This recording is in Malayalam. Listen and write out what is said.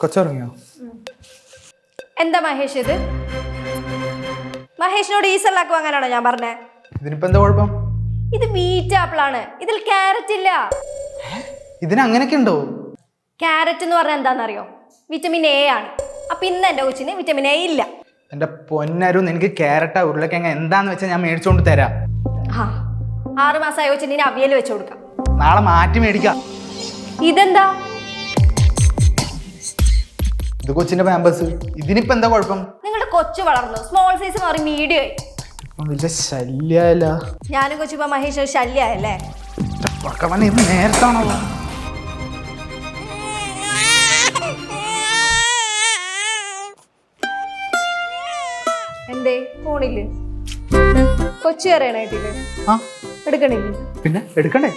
കൊച്ചുറങ്ങിയോ? എന്താ മഹേഷ് ഇത്? മഹേഷിനോട് ഈ സലാക്ക് വാങ്ങാനാണോ ഞാൻ പറഞ്ഞേ? ഇതിനിപ്പോ എന്താ കുഴപ്പം? ഇത് ബീറ്റ് ആണ്. ഇതിൽ ക്യാരറ്റ് ഇല്ല. ഇതിന് അങ്ങനെയൊക്കെ ഉണ്ടോ? ക്യാരറ്റ് എന്ന് പറഞ്ഞാൽ എന്താണെന്നറിയോ? വിറ്റമിൻ എ ആണ്. അപ്പൊ ഇന്ന് എന്റെ കൊച്ചിന് വിറ്റമിൻ എ ഇല്ല. എന്റെ പൊന്നരു നിനക്ക് ക്യാരറ്റാ ഉരുളക്കിഴങ്ങ എന്താന്ന് വെച്ചാൽ ഞാൻ മേടിച്ചോണ്ട് തരാം. ആ ആറ് മാസമായ കൊച്ചിന് ഇനി അവിയൽ വെച്ചു കൊടുക്കാം. നാളെ മാറ്റി മേടിക്കാം. ഇതെന്താ? ഇത് കൊച്ചിന്റെ പാമ്പേഴ്സ് ഇതിനിപ്പോ എന്താ കുഴപ്പം? നിങ്ങളുടെ കൊച്ചു വളർന്നു. സ്മോൾ സൈസ് മാറി മീഡിയം ആയി. വലിയ ശല്യല്ല ഞാനും കൊച്ചു ഇപ്പൊ മഹേഷ് ഒരു ഇത് നേരത്താണോ എന്തേ? ഫോണിൽ കൊച്ചു കയറിയണ എടുക്കണേ എടുക്കണില്ലേ? പിന്നെ എടുക്കണ്ടേ?